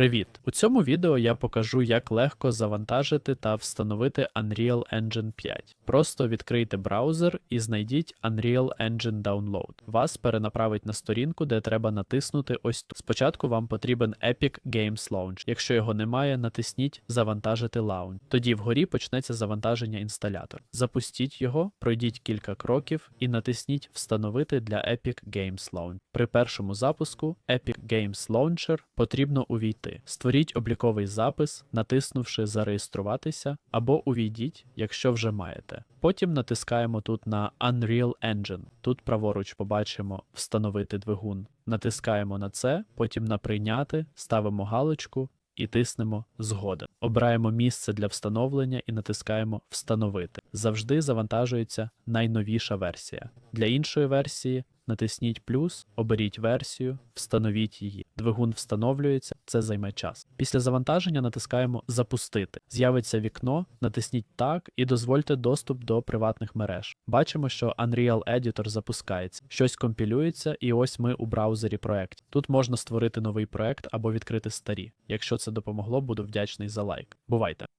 Привіт! У цьому відео я покажу, як легко завантажити та встановити Unreal Engine 5. Просто відкрийте браузер і знайдіть Unreal Engine Download. Вас перенаправить на сторінку, де треба натиснути ось тут. Спочатку вам потрібен Epic Games Launch. Якщо його немає, натисніть Завантажити лаунч. Тоді вгорі почнеться завантаження інсталятора. Запустіть його, пройдіть кілька кроків і натисніть Встановити для Epic Games Launch. При першому запуску Epic Games Launcher потрібно увійти. Створіть обліковий запис, натиснувши Зареєструватися або увійдіть, якщо вже маєте. Потім натискаємо тут на Unreal Engine. Тут праворуч побачимо Встановити двигун. Натискаємо на це, потім на Прийняти, ставимо галочку і тиснемо Згода. Обираємо місце для встановлення і натискаємо Встановити. Завжди завантажується найновіша версія. Для іншої версії натисніть плюс, оберіть версію, встановіть її. Двигун встановлюється, це займе час. Після завантаження натискаємо Запустити. З'явиться вікно, натисніть так і дозвольте доступ до приватних мереж. Бачимо, що Unreal Editor запускається, щось компілюється, і ось ми у браузері проект. Тут можна створити новий проект або відкрити старі. Якщо це допомогло, буду вдячний за лайк. Бувайте!